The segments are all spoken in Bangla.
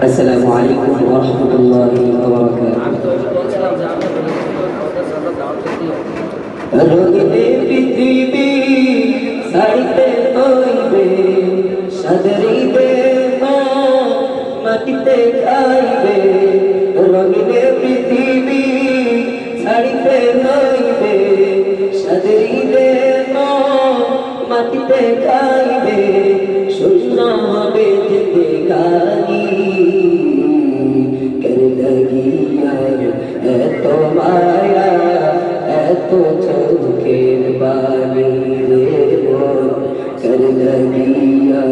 আসসালামু আলাইকুম ওয়া রাহমাতুল্লাহি ওয়া বারাকাতুহু আমি তো বলছিলাম যে আমরা রঙিনে পৃথিবী শাড়িতে হইবে সাদরিবে মাটিতে খাইবে রঙিনে পৃথিবী শাড়িতে হইবে সাদরিবে মাটিতে খাইবে শূন্য হবে জিন্দেগানি কর লাগিয়া এত মায়া, এত চোখের বাণী মন। কর লাগিয়া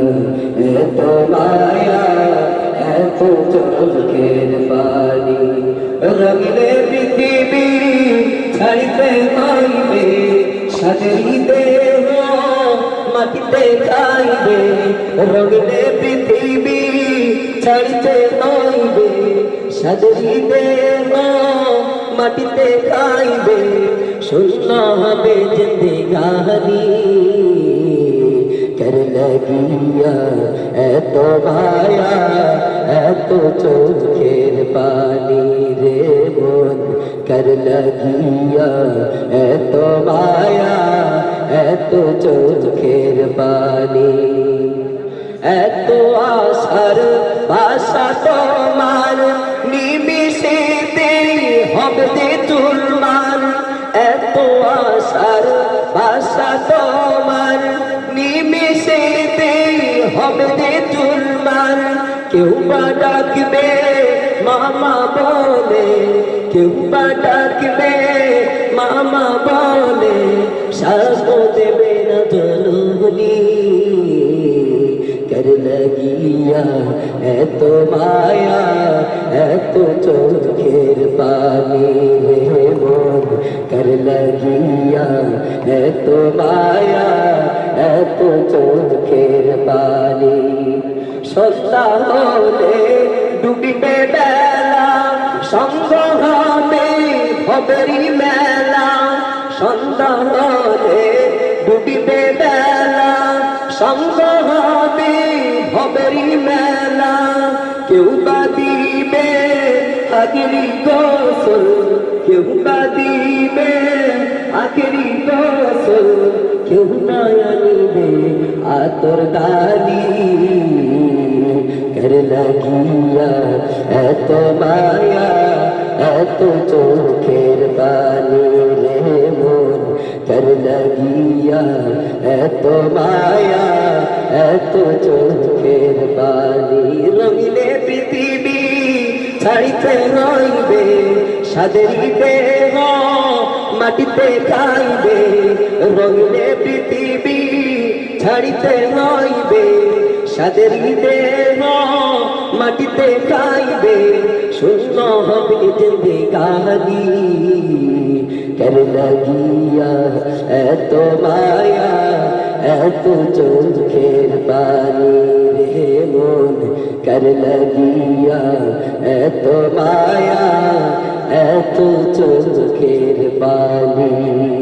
এত মায়া, এত চোখের বাণী রঙিলে পৃথিবী ছাড়িতে হইবে সাজরিতে মাটিতে খাইবে রঙিলে পৃথিবী ছাড়িতে হইবে সাজরিতে মাটিতে খাইবে শূন্য হবে জিন্দিগানি কর লাগিয়া এত মায়া, এত চোখের পানি রে মন কর লাগিয়া এত মায়া এত চোখের পানি, এত আশার ভাষা তোমার নিমিশেতে হবে চুলমান। এত আশার ভাষা তোমার নিমিশেতে হবে চুলমান। কেউ বা ডাকবে, মামা বলে, কেউ বা ডাকবে মামা বলে শাস্ত দেবে না জলুনি কর লাগিয়া এত মায়া, এত চোখের পানি রে মন। কর লাগিয়া এত মায়া, এত চোখের পানি। সস্তা হলে ডুবিবে বেলা সঙ্গ হবে ভবেরি মেলা। হলে ডুবিবে বেলা হবে মেলা। কেউ বা দিবে আগেরি গোসল, কেউ বা দিবে আগেরি গোসল। কেউ না আতর দালি কর লাগিয়া এত মায়া, এত চোখের পানি এত মায়া, এত চোখের বালি রঙিলে পৃথিবী ছাড়িতে রইবে সাদেরিতে মাটিতে খাইবে রঙিলে পৃথিবী ছাড়িতে রইবে সাদরিতে মাটিতে খাইবে শূন্য হবে জিন্দে গানি কর লাগিয়া এত মায়া, এত চোখের পানি রে মন? কর লাগিয়া এত মায়া, এত চোখের পানি?